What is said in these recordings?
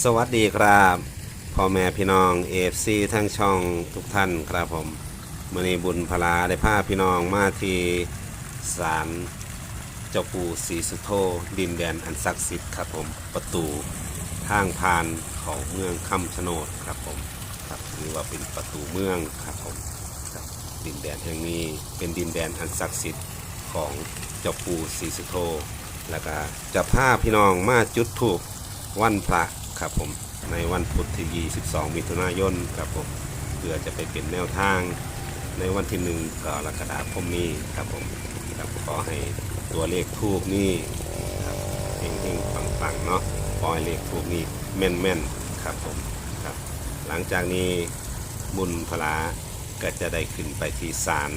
สวัสดีครับพ่อแม่พี่น้องเอฟซีทั้งช่องทุกท่านครับผมมือนีบุญพลาได้พาพี่น้องมาที่ศาลเจ้าปู่ศรีสุโธดินแดนอันศักดิ์สิทธิ์ครับผมประตูทางผ่านของเมืองคำชะโนดครับผมครับนี่ว่าเป็นประตูเมืองครับผมบดินแดนแห่งนี้เป็นดินแดนอันศักดิ์สิทธิ์ของเจ้าปู่ศรีสุโธแล้วก็จะพาพี่น้องมาจุดถูกวันพระ ครับผมในวันพุธที่22มิถุนายนครับผมเพื่อจะไปเป็นแนวทาง ในวันที่หนึ่งกรกฎาคมนี้ครับผมครับขอให้ตัวเลขทูบนี่ครับเฮงๆปังๆเนาะขอให้เลขทูบนี่แม่นๆครับผมครับ หลังจากนี้บุญพลาก็จะได้ขึ้นไปที่ศาล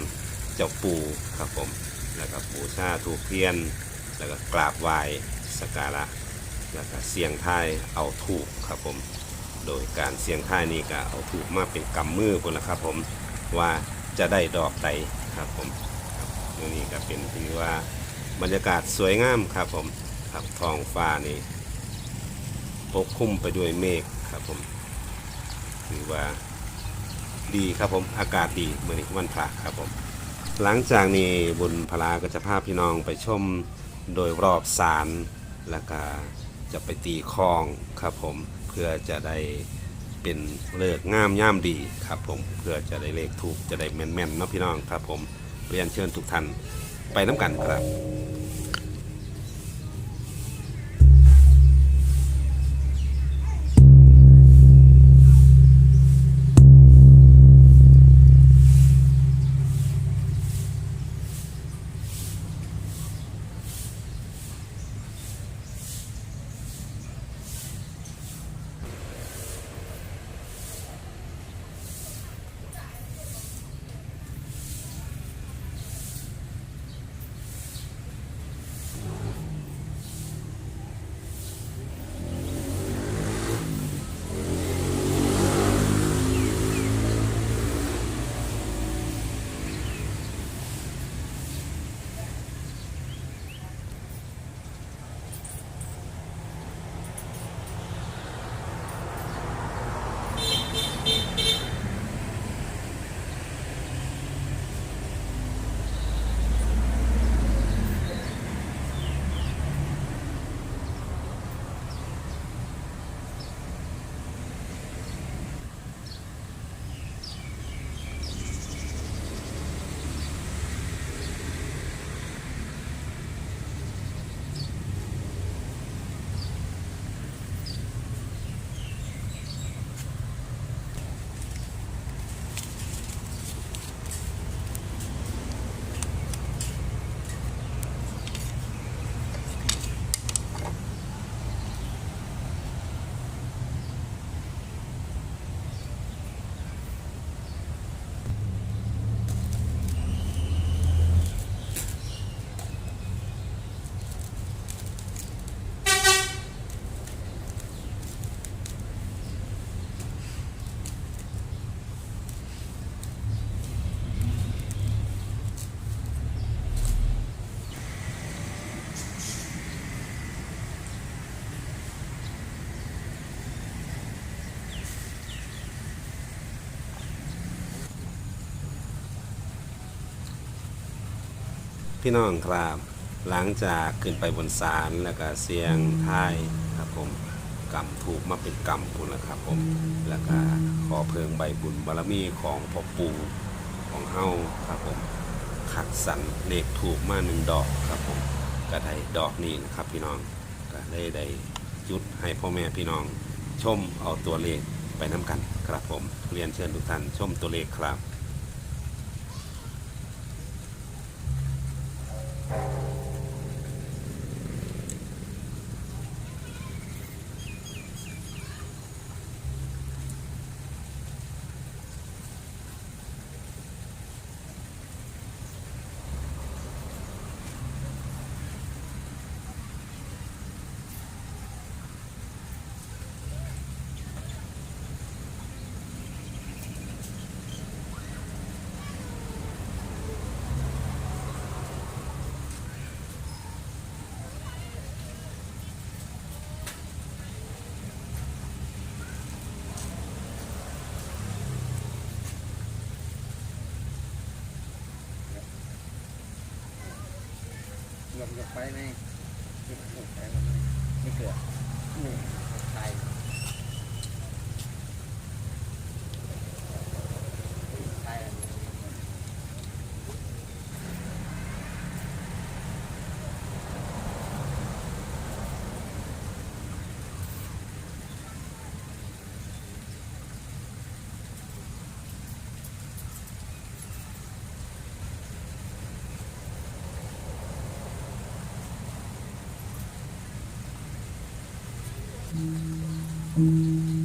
เจ้าปู่ครับผมแล้วก็บูชาถูกเทียน แล้วก็กราบไหว้สักการะ แล้วก็เสียงทายเอาถูกครับผม โดยการเสียงทายนี่ก็เอาถูกมาเป็นกำมือคนละครับผมว่าจะได้ดอกใดครับผมบมื้อนี่ก็เป็นถือว่าบรรยากาศสวยงามครับผมครับท้องฟ้านี่ปกคลุมไปด้วยเมฆครับผมถือว่าดีครับผมอากาศดีเมื่อนี้วันพระครับผม หลังจากนี้บุญพลาก็จะพาพี่น้องไปชมโดยรอบศาลแล้วก็ จะไปตีคลองครับผมเพื่อจะได้เป็นเลิกงามย่ามดีครับผมเพื่อจะได้เลขถูกจะได้แม่นๆเนาะพี่น้องครับผมเรียนเชิญทุกท่านไปน้ำกันครับ พี่น้องครับ หลังจากขึ้นไปบนศาลแล้วก็เสียงทายครับผมกรรมถูกมาเป็นกรรมบุญแล้วครับผมแล้วก็ขอเพิงใบบุญบารมีของพ่อปู่ของเฮาครับผมขัดสันเลขถูกมาหนึ่งดอกครับผมก็ได้ดอกนี้นะครับพี่น้องก็ได้ได้จุดให้พ่อแม่พี่น้อง ชมเอาตัวเลขไปน้กันครับผมเรียนเชิญทุกท่านชมตัวเลขครับ อยากไปไหมไม่ไปหรอกไม่เกิดนี่ไทย うん。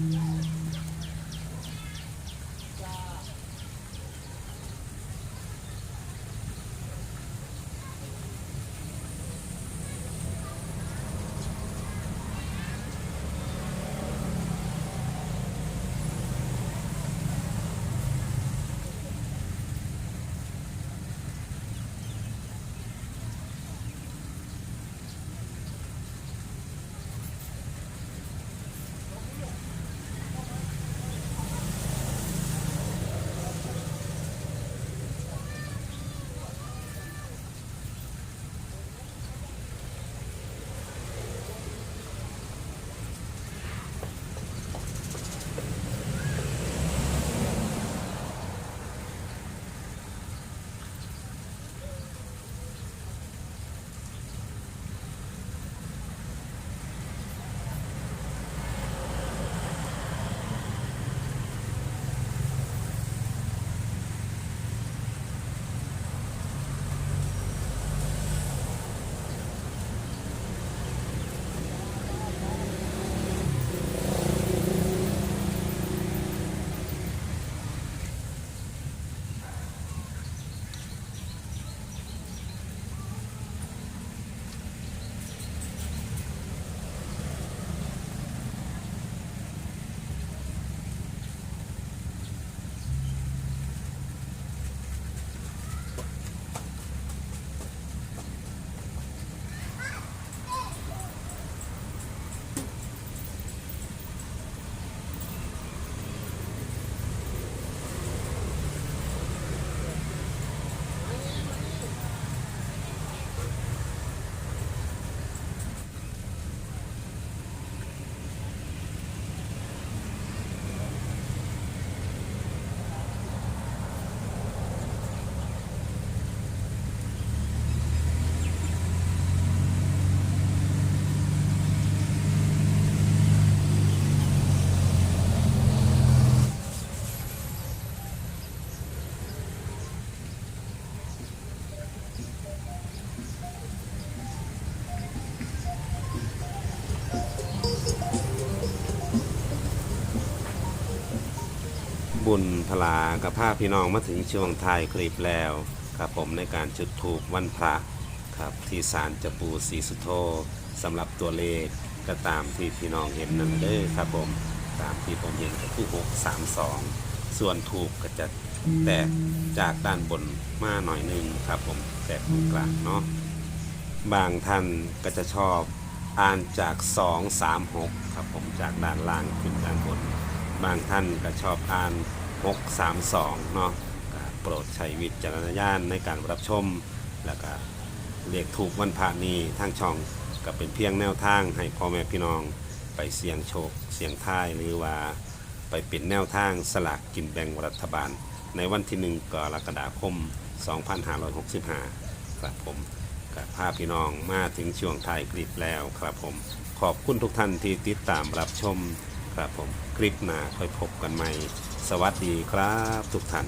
บุญพลากับภาพพี่น้องมาถึงช่วงท้ายคลิปแล้วครับผมในการจุดถูกวันพระครับที่ศาลจะปูศรีสุโธสำหรับตัวเลขก็ตามที่พี่น้องเห็นนั่นเด้อครับผมตามที่ผมเห็นก็คือ632 ส่วนถูกก็จะแตกจากด้านบนมาหน่อยนึงครับผมแตกตรงกลางเนาะบางท่านก็จะชอบอ่านจาก 236 ครับผมจากด้านล่างขึ้นด้านบน บางท่านก็ชอบอ่าน 632 เนาะโปรดใช้วิจารณญาณในการรับชม แล้วก็เรียกถูกวันพระนี้ทางช่องก็เป็นเพียงแนวทางให้พ่อแม่พี่น้องไปเสี่ยงโชค เสี่ยงท้ายหรือว่าไปเป็นแนวทางสลากกินแบ่งรัฐบาล ในวันที่1กรกฎาคม 2565 ครับผมกับภาพพี่น้องมาถึงช่วงท้ายคลิปแล้วครับผม ขอบคุณทุกท่านที่ติดตามรับชมครับผม คลิปหน้าค่อยพบกันใหม่ สวัสดีครับทุกท่าน